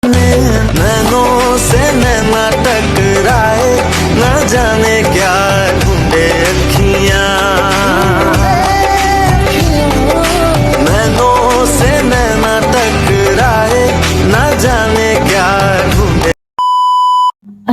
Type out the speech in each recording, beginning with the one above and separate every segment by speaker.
Speaker 1: नैनों से नैना टकराए न जाने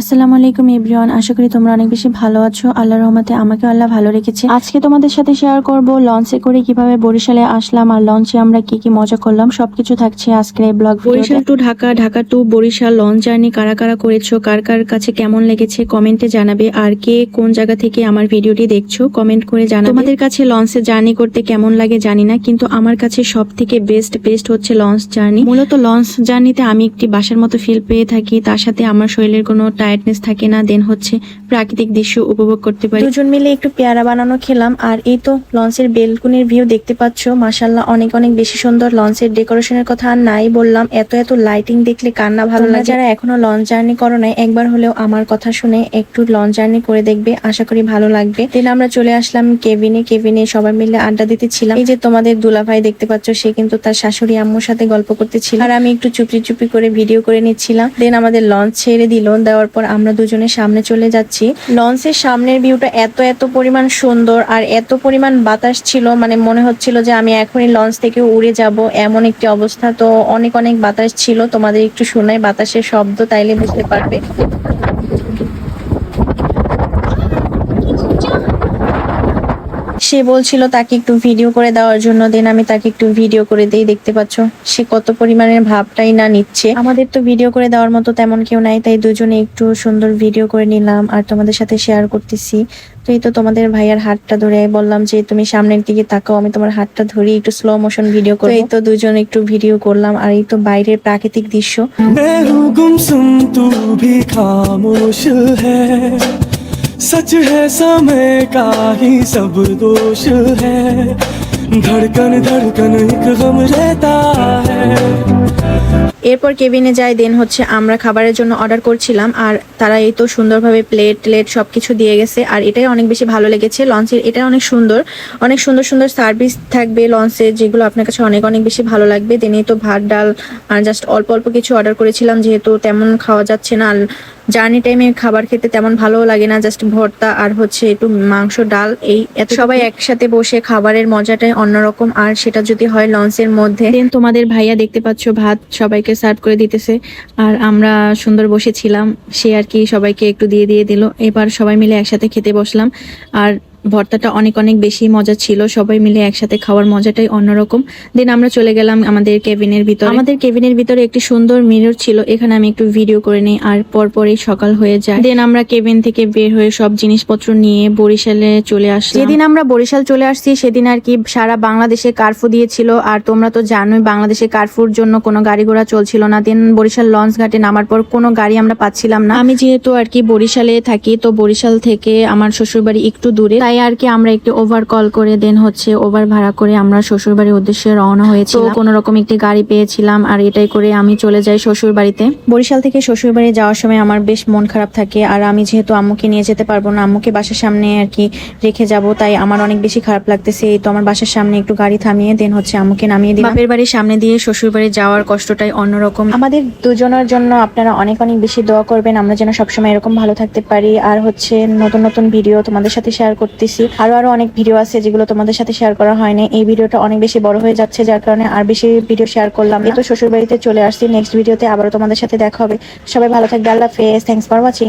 Speaker 2: আসসালামু আলাইকুম এভরিওয়ান, আশা করি তোমরা অনেক বেশি ভালো আছো। আল্লাহর রহমতে আমাকে আল্লাহ ভালো রেখেছে। আজকে তোমাদের সাথে শেয়ার করব লঞ্চে করে কীভাবে বরিশালে আসলাম আর লঞ্চে আমরা কি কি মজা করলাম, সবকিছু থাকছে আজকের এই blog Barishal to Dhaka Dhaka to Barishal launch journey কারা কারা করেছ, কার কার কাছে কেমন লেগেছে কমেন্টে জানাবে, আর কে কোন জায়গা থেকে আমার ভিডিওটি দেখছ কমেন্ট করে জানাবে। তোমাদের কাছে লঞ্চে জার্নি করতে কেমন লাগে জানি না, কিন্তু আমার কাছে সব থেকে বেস্ট বেস্ট হচ্ছে লঞ্চ জার্নি মূলত লঞ্চ জার্নিতে আমি একটি বাসার মতো ফিল পেয়ে থাকি, তার সাথে আমার শরীরের কোনো টায়ার্ডনেস থাকে না দেন হচ্ছে প্রাকৃতিক দৃশ্য উপভোগ করতে পারি। দুজন মিলে একটু পেয়ারা বানানো খেলাম আর এই তো লঞ্চের বেলকুনির ভিউ দেখতে পাচ্ছ। মাসাল্লাহ অনেক অনেক বেশি সুন্দর লঞ্চের ডেকোরেশনের কথা আর নাই বললাম। এত এত লাইটিং দেখলে কান্না ভালো লাগে। যারা এখনও লঞ্চ জার্নি করো নাই একবার হলেও আমার কথা শুনে একটু লঞ্চ জার্নি করে দেখবে আশা করি ভালো লাগবে। দেন আমরা চলে আসলাম কেবিনে কেবিনে সবাই মিলে আড্ডা দিতেছিলাম এই যে তোমাদের দুলাভাই দেখতে পাচ্ছ সে কিন্তু তার শাশুড়ি আম্মুর সাথে গল্প করতেছিল আর আমি একটু চুপি চুপি করে ভিডিও করে নিচ্ছিলাম। দেন আমাদের লঞ্চ ছেড়ে দিল দেওয়ার পর আমরা দুজনে সামনে চলে যাচ্ছি। লঞ্চের সামনের ভিউটা এত এত পরিমাণ সুন্দর আর এত পরিমাণ বাতাস ছিল মানে মনে হচ্ছিল যে আমি এখনই লঞ্চ থেকে উড়ে যাব, এমন একটি অবস্থা। তো অনেক অনেক বাতাস ছিল, তোমাদের একটু শোনায় বাতাসের শব্দ তাইলে বুঝতে পারবে। সে বলছিল তাকে একটু ভিডিও করে দেওয়ার জন্য দেন আমি তাকে একটু ভিডিও করে দেই দেখতে পাচ্ছ? সে কত পরিমাণের ভাবটাই না নিচ্ছে। আমাদের তো ভিডিও করে দেওয়ার মতো তেমন কেউ নাই তাই দুজনে একটু সুন্দর ভিডিও করে নিলাম আর তোমাদের সাথে শেয়ার করতেছি। তো এই তো তোমাদের ভাইয়ার হাতটা ধরে বললাম যে তুমি সামনের দিকে তাকাও আমি তোমার হাতটা ধরি একটু স্লো মোশন ভিডিও করব। এই তো দুজন একটু ভিডিও করলাম আর এই তো বাইরের প্রাকৃতিক দৃশ্য।
Speaker 3: सच है समय का ही सब दोष है धड़कन धड़कन एक गम रहता है
Speaker 2: এরপর কেবিনে যাই দেন হচ্ছে আমরা খাবারের জন্য অর্ডার করছিলাম আর তারা এই তো সুন্দরভাবে প্লেট প্লেট সবকিছু দিয়ে গেছে আর এটাই অনেক বেশি ভালো লেগেছে লঞ্চের এটা অনেক সুন্দর অনেক সুন্দর সুন্দর সার্ভিস থাকবে লঞ্চে যেগুলো আপনার কাছে অনেক অনেক বেশি ভালো লাগবে দেন এই তো ভাত ডাল আর জাস্ট অল্প অল্প কিছু অর্ডার করেছিলাম যেহেতু তেমন খাওয়া যাচ্ছে না আর জার্নি টাইমে খাবার খেতে তেমন ভালো লাগে না জাস্ট ভর্তা আর হচ্ছে একটু মাংস, ডাল, এই এত সবাই একসাথে বসে খাবারের মজাটাই অন্যরকম। আর সেটা যদি হয় লঞ্চের মধ্যে। তোমাদের ভাইয়া দেখতে পাচ্ছ, ভাত সবাইকে সার্ভ করে দিতেছে। আর আমরা সুন্দর বসেছিলাম, সে আর কি সবাইকে একটু দিয়ে দিয়ে দিল। এবার সবাই মিলে একসাথে খেতে বসলাম। আর ভর্তাটা অনেক অনেক বেশি মজা ছিল। সবাই মিলে একসাথে খাওয়ার মজাটাই অন্যরকম। দেন আমরা চলে গেলাম আমাদের কেবিনের ভিতরে। আমাদের কেবিনের ভিতরে একটি সুন্দর মিরর ছিল। এখানে আমি একটু ভিডিও করে নিই আর পরপরই সকাল হয়ে যায়। দেন আমরা কেবিন থেকে বের হয়ে সব জিনিসপত্র নিয়ে বরিশালে চলে আসি যেদিন আমরা বরিশাল চলে আসছি সেদিন আর কি সারা বাংলাদেশে কারফু দিয়েছিল। আর তোমরা তো জানোই বাংলাদেশে কারফুর জন্য কোনো গাড়ি ঘোড়া চলছিল না। দেন বরিশাল লঞ্চ ঘাটে নামার পর কোনো গাড়ি আমরা পাচ্ছিলাম না। আমি যেহেতু আর কি বরিশালে থাকি তো বরিশাল থেকে আমার শ্বশুরবাড়ি একটু দূরে। তাই আর কি আমরা একটি ওভার কল করে দেন হচ্ছে ওভার ভাড়া করে আমরা শ্বশুরবাড়ির উদ্দেশ্যে রওনা হয়েছি কোনো রকম একটি গাড়ি পেয়েছিলাম আর এটাই করে আমি চলে যাই শ্বশুর বাড়িতে বরিশাল থেকে শ্বশুর বাড়ি যাওয়ার সময় আমার বেশ মন খারাপ থাকে আর আমি যেহেতু আম্মুকে নিয়ে যেতে পারব না আম্মুকে বাসার সামনে আর কি রেখে যাব তাই আমার অনেক বেশি খারাপ লাগতেছে। এই তো আমার বাসার সামনে একটু গাড়ি থামিয়ে দেন হচ্ছে আম্মুকে নামিয়ে দিই বাপের বাড়ির সামনে দিয়ে শ্বশুর বাড়ি যাওয়ার কষ্টটাই অন্যরকম। আমাদের দুজনের জন্য আপনারা অনেক অনেক বেশি দোয়া করবেন আমরা যেন সবসময় এরকম ভালো থাকতে পারি। আর হচ্ছে নতুন নতুন ভিডিও তোমাদের সাথে শেয়ার করতেছি। আরও আরও অনেক ভিডিও আছে যেগুলো তোমাদের সাথে শেয়ার করা হয়নি। এই ভিডিওটা অনেক বেশি বড় হয়ে যাচ্ছে, যার কারণে আর বেশি ভিডিও শেয়ার করলাম এই তো শ্বশুর বাড়িতে চলে আসছি। নেক্সট ভিডিওতে আবারও তোমাদের সাথে দেখা হবে। সবাই ভালো থাকবে। আল্লাহ ফেস থ্যাংকস ফর ওয়াচিং